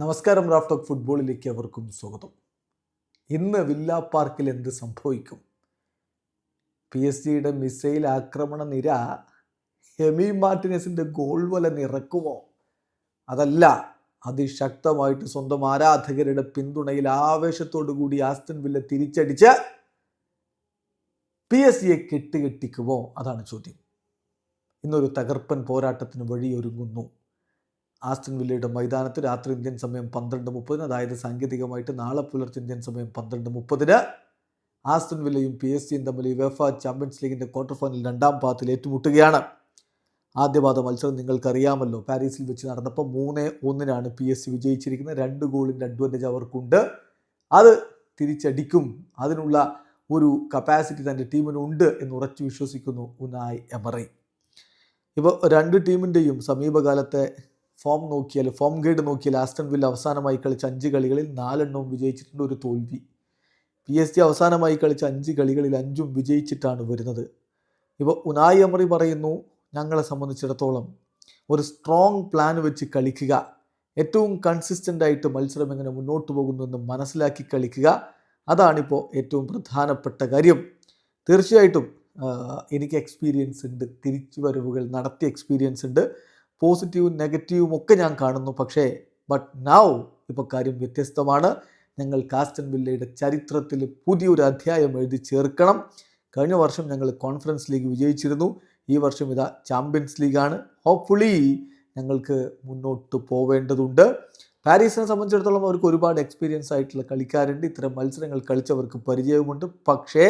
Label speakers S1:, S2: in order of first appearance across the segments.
S1: നമസ്കാരം Raf talk ഫുട്ബോളിലേക്ക് അവർക്കും സ്വാഗതം. ഇന്ന് വില്ല പാർക്കിൽ എന്ത് സംഭവിക്കും? പി എസ് ജിയുടെ മിസൈൽ ആക്രമണ നിര ഹെമി മാർട്ടിനസിന്റെ ഗോൾ വല നിറക്കുമോ? അതല്ല അതിശക്തമായിട്ട് സ്വന്തം ആരാധകരുടെ പിന്തുണയിൽ ആവേശത്തോടു കൂടി ആസ്റ്റൻ വില്ല തിരിച്ചടിച്ച് പി എസ് ജിയെ കെട്ടുകെട്ടിക്കുമോ? അതാണ് ചോദ്യം. ഇന്നൊരു തകർപ്പൻ പോരാട്ടത്തിന് വഴിയൊരുങ്ങുന്നു. ആസ്റ്റൺ വില്ലയുടെ മൈതാനത്ത് രാത്രി ഇന്ത്യൻ സമയം പന്ത്രണ്ട് മുപ്പതിന് അതായത് സാങ്കേതികമായിട്ട് നാളെ പുലർച്ചെ ഇന്ത്യൻ സമയം പന്ത്രണ്ട് മുപ്പതിന് ആസ്റ്റൻ വില്ലയും പി എസ് സിയും തമ്മിൽ വെഫ ചാമ്പ്യൻസ് ലീഗിന്റെ ക്വാർട്ടർ ഫൈനൽ രണ്ടാം പാദത്തിൽ ഏറ്റുമുട്ടുകയാണ്. ആദ്യപാദ മത്സരം നിങ്ങൾക്കറിയാമല്ലോ. പാരീസിൽ വെച്ച് നടന്നപ്പോൾ മൂന്ന് ഒന്നിനാണ് പി എസ് സി വിജയിച്ചിരിക്കുന്നത്. രണ്ട് ഗോളിന്റെ അഡ്വാന്റേജ് അവർക്കുണ്ട്. അത് തിരിച്ചടിക്കും. അതിനുള്ള ഒരു കപ്പാസിറ്റി തന്റെ ടീമിനുണ്ട് എന്ന് ഉറച്ചു വിശ്വസിക്കുന്നു ഉനായ് എമറി. ഇപ്പോൾ രണ്ട് ടീമിന്റെയും സമീപകാലത്തെ ഫോം നോക്കിയാൽ ഫോം ഗൈഡ് നോക്കിയാൽ ആസ്റ്റൺ വില്ല അവസാനമായി കളിച്ച അഞ്ച് കളികളിൽ നാലെണ്ണവും വിജയിച്ചിട്ടുണ്ട് ഒരു തോൽവി. പി എസ് ജി അവസാനമായി കളിച്ച അഞ്ച് കളികളിൽ അഞ്ചും വിജയിച്ചിട്ടാണ് വരുന്നത്. ഇപ്പോൾ ഉനായി അമറി പറയുന്നു ഞങ്ങളെ സംബന്ധിച്ചിടത്തോളം ഒരു സ്ട്രോങ് പ്ലാൻ വെച്ച് കളിക്കുക. ഏറ്റവും കൺസിസ്റ്റന്റ് ആയിട്ട് മത്സരം എങ്ങനെ മുന്നോട്ട് പോകുന്നു എന്ന് മനസ്സിലാക്കി കളിക്കുക. അതാണിപ്പോൾ ഏറ്റവും പ്രധാനപ്പെട്ട കാര്യം. തീർച്ചയായിട്ടും എനിക്ക് എക്സ്പീരിയൻസ് ഉണ്ട്. തിരിച്ചുവരവുകൾ നടത്തിയ എക്സ്പീരിയൻസ് ഉണ്ട്. പോസിറ്റീവും നെഗറ്റീവും ഒക്കെ ഞാൻ കാണുന്നു. പക്ഷേ ബട്ട് നൗ ഇപ്പോൾ കാര്യം വ്യത്യസ്തമാണ്. ഞങ്ങൾ കാസ്റ്റൻ വില്ലയുടെ ചരിത്രത്തിൽ പുതിയൊരു അധ്യായം എഴുതി ചേർക്കണം. കഴിഞ്ഞ വർഷം ഞങ്ങൾ കോൺഫറൻസ് ലീഗ് വിജയിച്ചിരുന്നു. ഈ വർഷം ഇതാ ചാമ്പ്യൻസ് ലീഗാണ് ഹോപ്പ്ഫുള്ളി ഞങ്ങൾക്ക് മുന്നോട്ട് പോവേണ്ടതുണ്ട്. പാരീസിനെ സംബന്ധിച്ചിടത്തോളം അവർക്ക് ഒരുപാട് എക്സ്പീരിയൻസ് ആയിട്ടുള്ള കളിക്കാരുണ്ട്. ഇത്തരം മത്സരങ്ങൾ കളിച്ചവർക്ക് പരിചയമുണ്ട് പക്ഷേ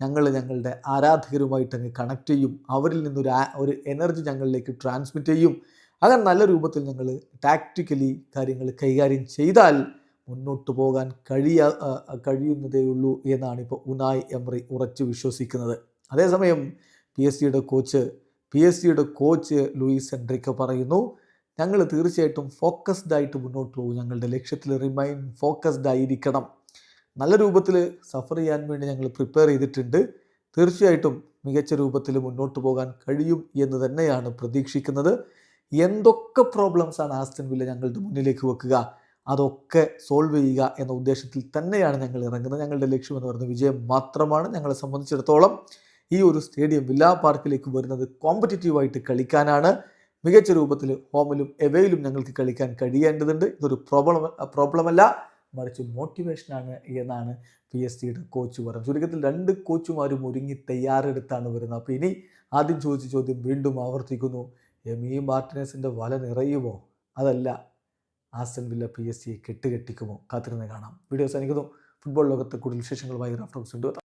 S1: ഞങ്ങൾ ഞങ്ങളുടെ ആരാധകരുമായിട്ട് അങ്ങ് കണക്ട് ചെയ്യും. അവരിൽ നിന്നൊരു ഒരു എനർജി ഞങ്ങളിലേക്ക് ട്രാൻസ്മിറ്റ് ചെയ്യും. അങ്ങനെ നല്ല രൂപത്തിൽ ഞങ്ങൾ ടാക്റ്റിക്കലി കാര്യങ്ങൾ കൈകാര്യം ചെയ്താൽ മുന്നോട്ട് പോകാൻ കഴിയ കഴിയുന്നതേ ഉള്ളൂ എന്നാണ് ഇപ്പോൾ ഉനായ് എംറി ഉറച്ചു വിശ്വസിക്കുന്നത്. അതേസമയം പി എസ് സിയുടെ കോച്ച് പി എസ് സിയുടെ കോച്ച് ലൂയിസ് എൻഡ്രിക്ക് പറയുന്നു ഞങ്ങൾ തീർച്ചയായിട്ടും ഫോക്കസ്ഡ് ആയിട്ട് മുന്നോട്ട് പോകും. ഞങ്ങളുടെ ലക്ഷ്യത്തിൽ റിമൈൻ ഫോക്കസ്ഡ് ആയിരിക്കണം. നല്ല രൂപത്തിൽ സഫർ ചെയ്യാൻ വേണ്ടി ഞങ്ങൾ പ്രിപ്പയർ ചെയ്തിട്ടുണ്ട്. തീർച്ചയായിട്ടും മികച്ച രൂപത്തിൽ മുന്നോട്ട് പോകാൻ കഴിയും എന്ന് തന്നെയാണ് പ്രതീക്ഷിക്കുന്നത്. എന്തൊക്കെ പ്രോബ്ലംസ് ആണ് ആസ്റ്റൺ വില്ല ഞങ്ങളുടെ മുന്നിലേക്ക് വെക്കുക? അതൊക്കെ സോൾവ് ചെയ്യുക എന്ന ഉദ്ദേശത്തിൽ തന്നെയാണ് ഞങ്ങൾ ഇറങ്ങുന്നത്. ഞങ്ങളുടെ ലക്ഷ്യം എന്ന് പറയുന്നത് വിജയം മാത്രമാണ്. ഞങ്ങളെ സംബന്ധിച്ചിടത്തോളം ഈ ഒരു സ്റ്റേഡിയം വില്ലാ പാർക്കിലേക്ക് വരുന്നത് കോമ്പറ്റീറ്റീവായിട്ട് കളിക്കാനാണ്. മികച്ച രൂപത്തിൽ ഹോമിലും എവയിലും ഞങ്ങൾക്ക് കളിക്കാൻ കഴിയേണ്ടതുണ്ട്. ഇതൊരു പ്രോബ്ലം പ്രോബ്ലമല്ല മറിച്ച് മോട്ടിവേഷനാണ് എന്നാണ് പി എസ് സിയുടെ കോച്ച് പറയുന്നത് ചുരുക്കത്തിൽ രണ്ട് കോച്ചുമാരും ഒരുങ്ങി തയ്യാറെടുത്താണ് വരുന്നത്. അപ്പോൾ ഇനി ആദ്യം ചോദിച്ച ചോദ്യം വീണ്ടും ആവർത്തിക്കുന്നു. എമി മാർട്ടിനസിന്റെ വല നിറയുമോ? അതല്ല ആസ്റ്റൻ വില്ല പി എസ് സിയെ കെട്ടുകെട്ടിക്കുമോ? കാത്തിരുന്ന് കാണാം. വീഡിയോ സനിക്കുന്നു ഫുട്ബോൾ ലോകത്തെ കൂടുതൽ വിശേഷങ്ങളുമായി റാഫ്റ്റോക്സ് ഉണ്ട്.